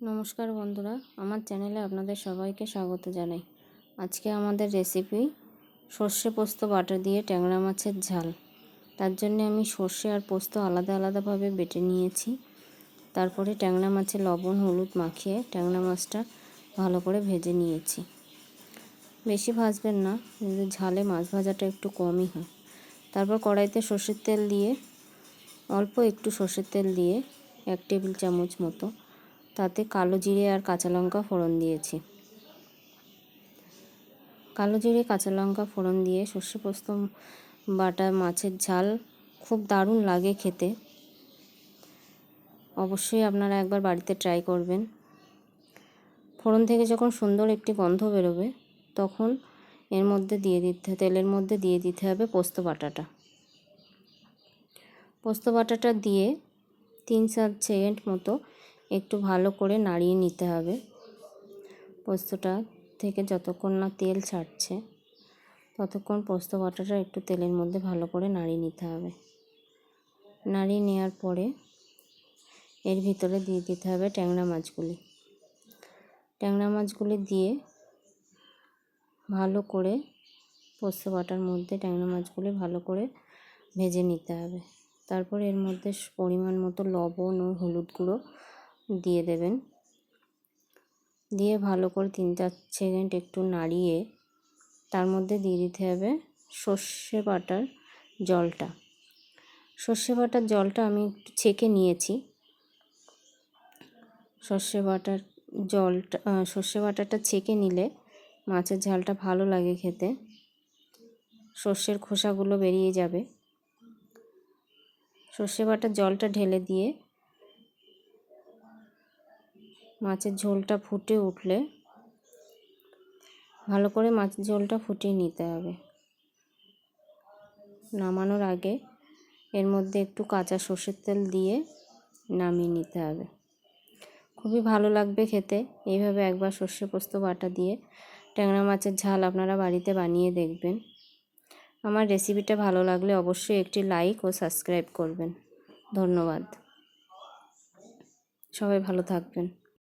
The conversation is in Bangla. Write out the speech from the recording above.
নমস্কার বন্ধুরা, আমার চ্যানেলে আপনাদের সবাইকে স্বাগত জানাই। আজকে আমাদের রেসিপি সর্ষে পোস্ত, বাটা দিয়ে ট্যাংরা মাছের ঝাল। তার জন্য আমি সর্ষে আর পোস্ত আলাদা আলাদাভাবে বেটে নিয়েছি। তারপরে ট্যাংরা মাছে লবণ, হলুদ মাখিয়ে ট্যাংরা মাছটা ভালো করে ভেজে নিয়েছি। বেশি ভাজবেন না কিন্তু ঝালে মাছ ভাজাটা একটু কমই হয়। তারপর কড়াইতে সর্ষের তেল দিয়ে, অল্প একটু সর্ষের তেল দিয়ে এক টেবিল চামচ মতো তাতে কালো জিরে আর কাঁচা লঙ্কা ফোড়ন দিয়েছি। কালো জিরে, কাঁচা লঙ্কা ফোড়ন দিয়ে সর্ষে পোস্ত, বাটা, মাছের ঝাল খুব দারুণ লাগে খেতে। অবশ্যই আপনারা একবার বাড়িতে ট্রাই করবেন। ফোড়ন থেকে যখন সুন্দর একটি গন্ধ বেরোবে, তখন এর মধ্যে দিয়ে দিতে, তেলের মধ্যে দিয়ে দিতে হবে পোস্ত বাটাটা। পোস্ত বাটাটা দিয়ে তিন চার সেকেন্ড মতো একটু ভালো করে নাড়িয়ে নিতে হবে। পোস্তটা থেকে যতক্ষণ না তেল ছাড়ছে, ততক্ষণ পোস্ত বাটাটা একটু তেলের মধ্যে ভালো করে নাড়িয়ে নিতে হবে। নাড়িয়ে নেওয়ার পরে এর ভিতরে দিয়ে দিতে হবে ট্যাংরা মাছগুলি। ট্যাংরা মাছগুলি দিয়ে ভালো করে পোস্ত বাটার মধ্যে ট্যাংরা মাছগুলি ভালো করে ভেজে নিতে হবে। তারপর এর মধ্যে পরিমাণ মতো লবণ ও হলুদ গুঁড়ো দিয়ে দেবেন। দিয়ে ভালো করে তিন চার সেকেন্ড একটু নাড়িয়ে তার মধ্যে দিয়ে দিতে হবে সর্ষে বাটার জলটা। সর্ষে বাটার জলটা আমি একটু ছেঁকে নিয়েছি। সর্ষে বাটার জলটা সর্ষে বাটাটা ছেঁকে নিলে মাছের ঝালটা ভালো লাগে খেতে। সর্ষের খোসাগুলো বেরিয়ে যাবে। সর্ষে বাটার জলটা ঢেলে দিয়ে মাছের ঝোলটা ফুটে উঠলে ভালো করে মাছের ঝোলটা ফুটিয়ে নিতে হবে। নামানোর আগে এর মধ্যে একটু কাঁচা সর্ষের তেল দিয়ে নামিয়ে নিতে হবে। খুবই ভালো লাগবে খেতে। এইভাবে একবার সর্ষে পোস্ত বাটা দিয়ে ট্যাংরা মাছের ঝাল আপনারা বাড়িতে বানিয়ে দেখবেন। আমার রেসিপিটা ভালো লাগলে অবশ্যই একটি লাইক ও সাবস্ক্রাইব করবেন। ধন্যবাদ। সবাই ভালো থাকবেন।